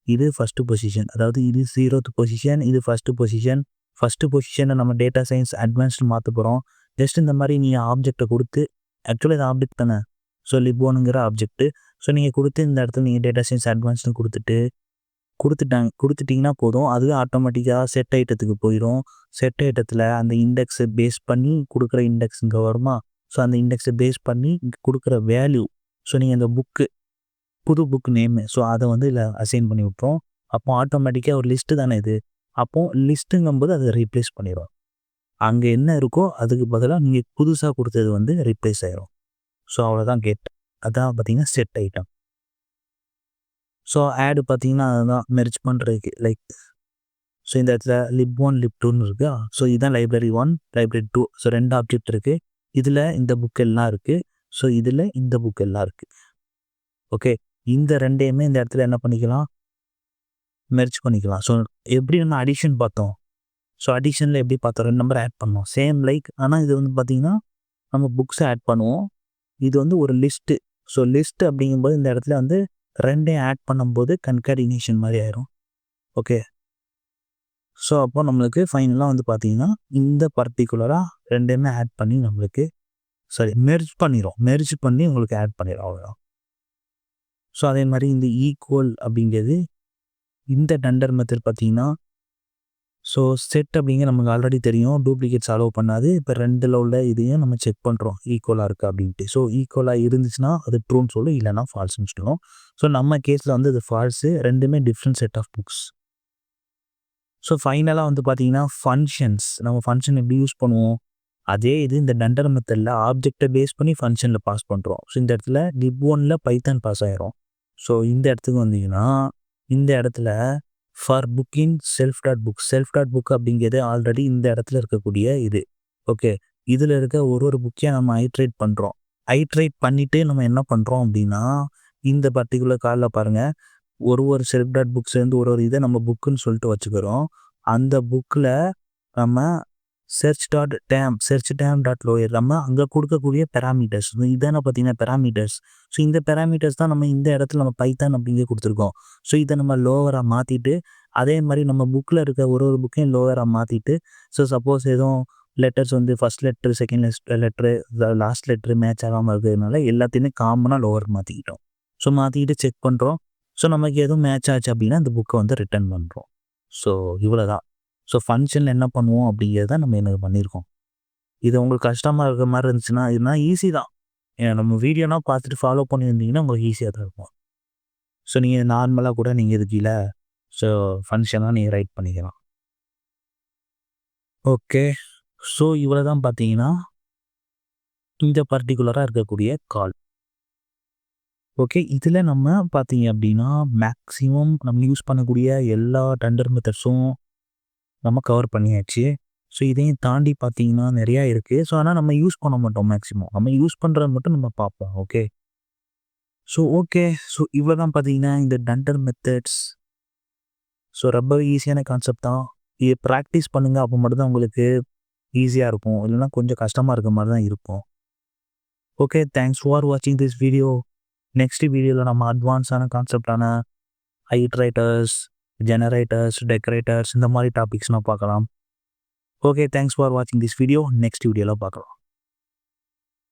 இது ஃபஸ்ட்டு பொசிஷன் அதாவது இது ஜீரோத்து பொசிஷன் இது ஃபஸ்ட்டு பொசிஷன் ஃபஸ்ட்டு பொசிஷனை நம்ம டேட்டா சயின்ஸ் அட்வான்ஸ்டு மாற்ற போகிறோம் ஜஸ்ட் இந்த மாதிரி நீங்கள் ஆப்ஜெக்டை கொடுத்து ஆக்சுவலாக இது ஆப்ஜெக்ட் தானே? ஸோ லிபோனுங்கிற ஆப்ஜெக்ட்டு ஸோ நீங்கள் கொடுத்து இந்த இடத்துல நீங்கள் டேட்டா சயின்ஸ் அட்வான்ஸ்னு கொடுத்துட்டு கொடுத்துட்டாங்க கொடுத்துட்டிங்கன்னா போதும். அதுவே ஆட்டோமேட்டிக்காக செட் ஐட்டத்துக்கு போயிடும் செட் ஐட்டத்தில் அந்த இண்டெக்ஸை பேஸ் பண்ணி கொடுக்குற இண்டெக்ஸ் இங்கே வருமா? ஸோ அந்த இண்டெக்ஸை பேஸ் பண்ணி இங்கே கொடுக்குற வேல்யூ ஸோ நீங்கள் அந்த புக்கு புது புக் நேமு ஸோ அதை வந்து இதில் அசைன் பண்ணி விட்றோம் அப்போ ஆட்டோமேட்டிக்காக ஒரு லிஸ்ட்டு தானே இது? அப்போது லிஸ்ட்டுங்கும்போது அதை ரீப்ளேஸ் பண்ணிடுவோம் அங்கே என்ன இருக்கோ அதுக்கு பதிலாக நீங்கள் புதுசாக கொடுத்தது வந்து ரீப்ளேஸ் ஆயிரும். ஸோ அவ்வளோதான் கெட் அதான் பார்த்தீங்கன்னா செட் ஐட்டம் ஸோ ஆடு பார்த்தீங்கன்னா அதுதான் மெர்ஜ் பண்ணுறதுக்கு லைக் ஸோ இந்த இடத்துல லிப் ஒன் லிப் டூன்னு இருக்கா. ஸோ இதுதான் library one library two so ரெண்டு ஆப்ஜெக்ட் இருக்குது இதில் இந்த புக் எல்லாம் இருக்குது ஸோ இதில் இந்த புக் எல்லாம் இருக்குது ஓகே இந்த ரெண்டையுமே இந்த இடத்துல என்ன பண்ணிக்கலாம்? மெர்ஜ் பண்ணிக்கலாம். ஸோ எப்படி நம்ம அடிஷன் பார்த்தோம்? ஸோ அடிஷனில் எப்படி பார்த்தோம்? ரெண்டு நம்பர் ஆட் பண்ணுவோம் சேம் லைக் ஆனால் இது வந்து பார்த்திங்கன்னா நம்ம புக்ஸை ஆட் பண்ணுவோம். இது வந்து ஒரு லிஸ்ட்டு ஸோ லிஸ்ட் அப்படிங்கும்போது இந்த இடத்துல வந்து ரெண்டையும் ஆட் பண்ணும்போது கன்கார்டினேஷன் மாதிரி ஆயிரும். ஓகே ஸோ அப்போ நம்மளுக்கு ஃபைனலாக வந்து பார்த்தீங்கன்னா இந்த பர்டிகுலராக ரெண்டையுமே ஆட் பண்ணி நம்மளுக்கு சாரி மெர்ஜ் பண்ணிடும் மெர்ஜ் பண்ணி உங்களுக்கு ஆட் பண்ணிடும் அவ்வளோதான் ஸோ அதே மாதிரி இந்த ஈக்குவல் அப்படிங்கிறது இந்த டண்டர் மெத்தட் பார்த்திங்கன்னா ஸோ செட் அப்படிங்க நமக்கு ஆல்ரெடி தெரியும். டூப்ளிகேட்ஸ் அலோவ் பண்ணாது. இப்போ ரெண்டில் உள்ள இதையும் நம்ம செக் பண்ணுறோம் ஈக்குவலாக இருக்குது அப்படின்ட்டு. ஸோ ஈக்குவலாக இருந்துச்சுன்னா அது ட்ரூன்னு சொல்லும் இல்லைனா ஃபால்ஸ்னு சொல்லுவோம். ஸோ நம்ம கேஸில் வந்து இது ஃபால்ஸு ரெண்டுமே different set of books so ஃபைனலாக வந்து பார்த்தீங்கன்னா ஃபங்க்ஷன்ஸ் நம்ம ஃபங்க்ஷன் எப்படி யூஸ் பண்ணுவோம்? அதே இது இந்த டண்டர் மெத்தடில் ஆப்ஜெக்டை பேஸ் பண்ணி ஃபங்க்ஷனில் பாஸ் பண்ணுறோம் ஸோ இந்த இடத்துல டிப் ஒனில் பைத்தான் பாஸ் ஆகிரும் ஸோ இந்த இடத்துக்கு வந்தீங்கன்னா இந்த இடத்துல for booking self dot book self dot book அப்படிங்கிறது ஆல்ரெடி இந்த இடத்துல இருக்கக்கூடிய இது. ஓகே இதில் இருக்க ஒரு ஒரு புக்கையும் நம்ம ஐட்ரேட் பண்ணுறோம் ஐட்ரேட் பண்ணிவிட்டு நம்ம என்ன பண்ணுறோம் அப்படின்னா இந்த பர்டிகுலர் காலில் பாருங்கள் ஒரு ஒரு செல்ஃப் டாட் புக்ஸ்லேருந்து ஒரு ஒரு இதை நம்ம புக்குன்னு சொல்லிட்டு வச்சுக்கிறோம். அந்த புக்கில் நம்ம search dot dam search dam dot lower நம்ம அங்கே கொடுக்கக்கூடிய பெராமீட்டர்ஸ் இதான பார்த்தீங்கன்னா பெராமீட்டர்ஸ் ஸோ இந்த பெராமீட்டர்ஸ் தான் நம்ம இந்த இடத்துல நம்ம பைத்தான் அப்படிங்க கொடுத்துருக்கோம். ஸோ இதை நம்ம லோவராக மாற்றிட்டு அதே மாதிரி நம்ம புக்கில் இருக்க ஒரு ஒரு புக்கையும் லோவராக மாற்றிட்டு ஸோ சப்போஸ் எதுவும் லெட்டர்ஸ் வந்து first letter second letter last letter match ஆகாமல் இருக்கிறதுனால எல்லாத்தையுமே காமனாக லோவர் மாற்றிக்கிட்டோம் ஸோ மாற்றிக்கிட்டு செக் பண்ணுறோம் ஸோ நமக்கு எதுவும் மேட்ச் ஆச்சு அப்படின்னா இந்த புக்கை வந்து ரிட்டர்ன் பண்ணுறோம் ஸோ இவ்வளோ தான் ஸோ ஃபங்க்ஷனில் என்ன பண்ணுவோம் அப்படிங்கிறத நம்ம என்ன பண்ணியிருக்கோம் இது உங்களுக்கு கஷ்டமாக இருக்கிற மாதிரி இருந்துச்சுன்னா இதுனா ஈஸி தான். ஏன்னா நம்ம வீடியோனா பார்த்துட்டு ஃபாலோ பண்ணியிருந்தீங்கன்னா உங்களுக்கு ஈஸியாக தான் இருக்கும். ஸோ நீங்கள் நார்மலாக கூட நீங்கள் இது கீழே ஸோ ஃபங்க்ஷனாக நீங்கள் ரைட் பண்ணிக்கலாம். ஓகே ஸோ இவ்வளோ தான் பார்த்தீங்கன்னா இந்த பர்டிகுலராக இருக்கக்கூடிய கால் ஓகே இதில் நம்ம பார்த்தீங்க அப்படின்னா மேக்ஸிமம் நம்ம யூஸ் பண்ணக்கூடிய எல்லா டெண்டர் மெத்தட்ஸும் நம்ம கவர் பண்ணியாச்சு. ஸோ இதையும் தாண்டி பார்த்தீங்கன்னா நிறையா இருக்குது ஸோ ஆனால் நம்ம யூஸ் பண்ண மாட்டோம் மேக்ஸிமம் நம்ம யூஸ் பண்ணுறது மட்டும் நம்ம பார்ப்போம். ஓகே ஸோ ஓகே ஸோ இவ்வளோ தான் பார்த்தீங்கன்னா இந்த டண்டர் மெத்தட்ஸ் ஸோ ரொம்ப ஈஸியான கான்செப்ட் தான். இது ப்ராக்டிஸ் பண்ணுங்கள் அப்போ மட்டும்தான் உங்களுக்கு ஈஸியாக இருக்கும். இல்லைன்னா கொஞ்சம் கஷ்டமாக இருக்க மாதிரி தான் இருக்கும். ஓகே தேங்க்ஸ் ஃபார் வாட்சிங் திஸ் வீடியோ நெக்ஸ்ட் வீடியோவில் நம்ம அட்வான்ஸான கான்செப்டான ஹைட்ரைட்டர்ஸ் ஜெனரேட்டர்ஸ் டெக்கரேட்டர்ஸ் இந்த மாதிரி டாபிக்ஸ்லாம் பார்க்கலாம். ஓகே தேங்க்ஸ் ஃபார் வாட்சிங் திஸ் வீடியோ நெக்ஸ்ட் வீடியோவில் பார்க்கலாம்.